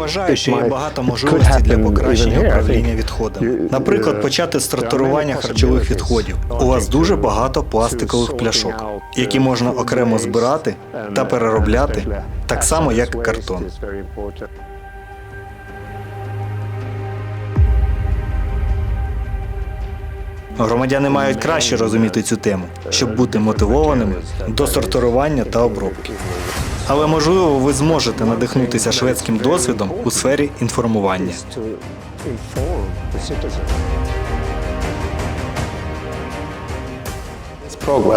вважаю, що є багато можливостей для покращення управління відходами. Наприклад, uh, почати з харчових відходів. У вас дуже багато пластикових пляшок, які uh, можна окремо збирати та uh, переробляти, так само як картон. Громадяни мають краще розуміти цю тему, щоб бути мотивованими до сортування та обробки. Але можливо, ви зможете надихнутися шведським досвідом у сфері інформування.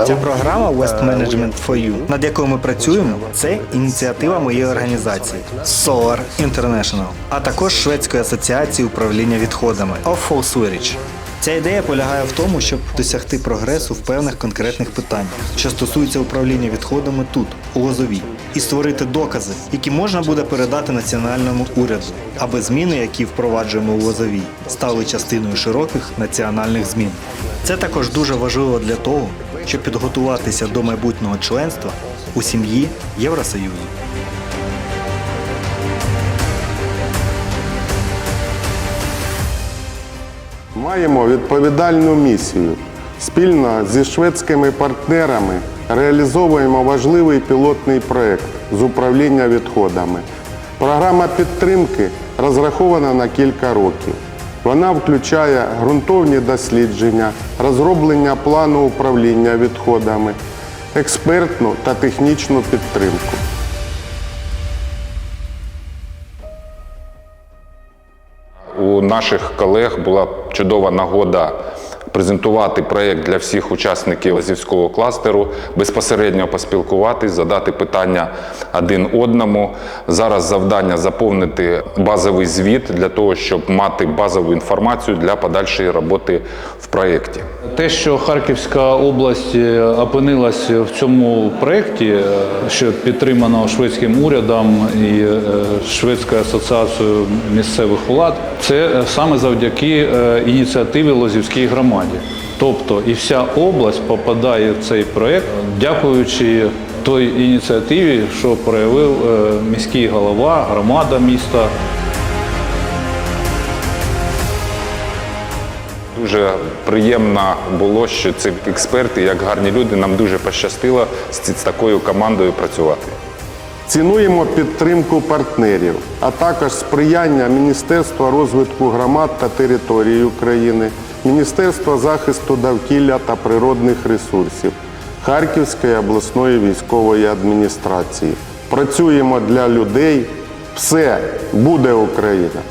Ця програма West Management for You, над якою ми працюємо, це ініціатива моєї організації Solar International, а також Шведської асоціації управління відходами Awful Sewage. Ця ідея полягає в тому, щоб досягти прогресу в певних конкретних питаннях, що стосуються управління відходами тут, у Лозовій, і створити докази, які можна буде передати національному уряду, аби зміни, які впроваджуємо у Лозовій, стали частиною широких національних змін. Це також дуже важливо для того, щоб підготуватися до майбутнього членства у сім'ї Євросоюзу. Маємо відповідальну місію. Спільно зі шведськими партнерами реалізовуємо важливий пілотний проект з управління відходами. Програма підтримки розрахована на кілька років. Вона включає ґрунтовні дослідження, розроблення плану управління відходами, експертну та технічну підтримку. У наших колег була чудова нагода презентувати проєкт для всіх учасників Лазівського кластеру, безпосередньо поспілкуватись, задати питання один одному. Зараз завдання заповнити базовий звіт для того, щоб мати базову інформацію для подальшої роботи в проєкті. Те, що Харківська область е, опинилась в цьому проєкті, е, що підтримано шведським урядом і е, Шведською асоціацією місцевих влад, це саме завдяки ініціативі Лозівській громаді. Тобто і вся область попадає в цей проєкт, дякуючи той ініціативі, що проявив е, міський голова, громада міста. Дуже приємно було, що ці експерти, як гарні люди, нам дуже пощастило з такою командою працювати. Цінуємо підтримку партнерів, а також сприяння Міністерства розвитку громад та території України, Міністерства захисту довкілля та природних ресурсів, Харківської обласної військової адміністрації. Працюємо для людей. Все буде Україна!